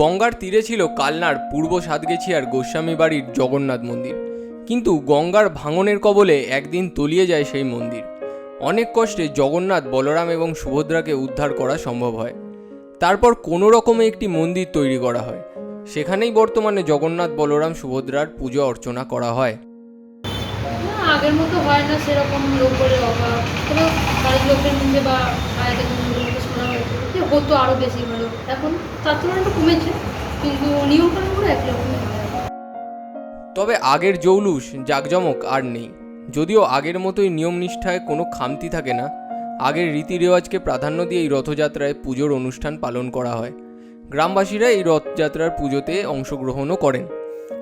গঙ্গার তীরে ছিল কালনার পূর্ব সাতগেছিয়ার গোস্বামী বাড়ির জগন্নাথ মন্দির। কিন্তু গঙ্গার ভাঙনের কবলে একদিন তলিয়ে যায় সেই মন্দির। অনেক কষ্টে জগন্নাথ বলরাম এবং সুভদ্রাকে উদ্ধার করা সম্ভব হয়। তারপর কোনো রকমে একটি মন্দির তৈরি করা হয়। সেখানেই বর্তমানে জগন্নাথ বলরাম সুভদ্রার পুজো অর্চনা করা হয়। আগের মতো হয় না সেরকম লোক বলে অভাব। লোকের মধ্যে বা হতো আরও বেশি ভালো এখন তার তুলনায় একটু কমেছে, কিন্তু নিয়মকানুনগুলো একই রকমই তবে আগের জৌলুস, জাকজমক আর নেই। যদিও আগের মতোই নিয়ম নিষ্ঠায় কোনো খামতি থাকে না, আগের রীতি রেওয়াজকে প্রাধান্য দিয়ে এই রথযাত্রায় পুজোর অনুষ্ঠান পালন করা হয়। গ্রামবাসীরা এই রথযাত্রার পুজোতে অংশগ্রহণও করেন।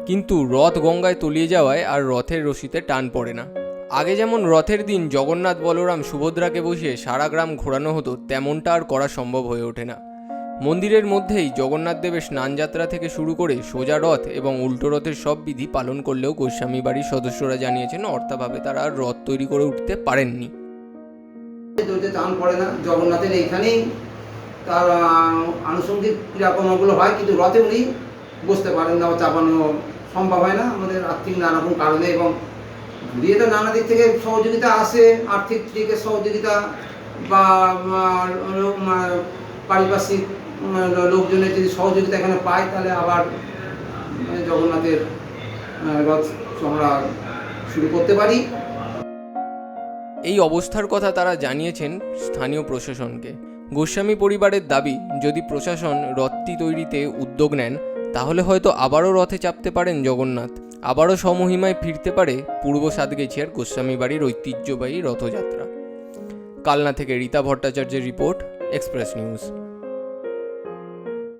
কিন্তু রথ গঙ্গায় তলিয়ে যাওয়ায় আর রথের রশিতে টান পড়ে না। আগে যেমন রথের দিন জগন্নাথ বলরাম সুভদ্রাকে বসিয়ে সারা গ্রাম ঘোরানো হতো, তেমনটা আর করা সম্ভব হয়ে ওঠে না। মন্দিরের মধ্যেই জগন্নাথ দেবের স্নানযাত্রা থেকে শুরু করে সোজা রথ এবং উল্টো রথের সব বিধি পালন করলেও গোস্বামী বাড়ির সদস্যরা জানিয়েছেন, অর্থাভাবে তারা আর রথ তৈরি করে উঠতে পারেননি। জগন্নাথের এইখানেই তার আনুষঙ্গিক ক্রিয়াকর্মগুলো হয়, কিন্তু রথে উনি বসতে পারেন না, চাপানো সম্ভব হয় না। আমাদের আর্থিক নানা রকম কারণে এবং ঘুরিয়ে তো নানা দিক থেকে সহযোগিতা আসে, আর্থিক দিকে সহযোগিতা বা পারিপার্শ্বিক লোকজনের যদি সহযোগিতা এখানে পায়, তাহলে আবার জগন্নাথের রথ আমরা শুরু করতে পারি। এই অবস্থার কথা তারা জানিয়েছেন স্থানীয় প্রশাসনকে। গোস্বামী পরিবারের দাবি, যদি প্রশাসন রথটি তৈরিতে উদ্যোগ নেন, তাহলে হয়তো আবারও রথে চাপতে পারেন জগন্নাথ। আবারও সমহিমায় ফিরতে পারে পূর্ব সাতগেছিয়ার গোস্বামী বাড়ির ঐতিহ্যবাহী রথযাত্রা। কালনা থেকে রীতা ভট্টাচার্যের রিপোর্ট, এক্সপ্রেস নিউজ।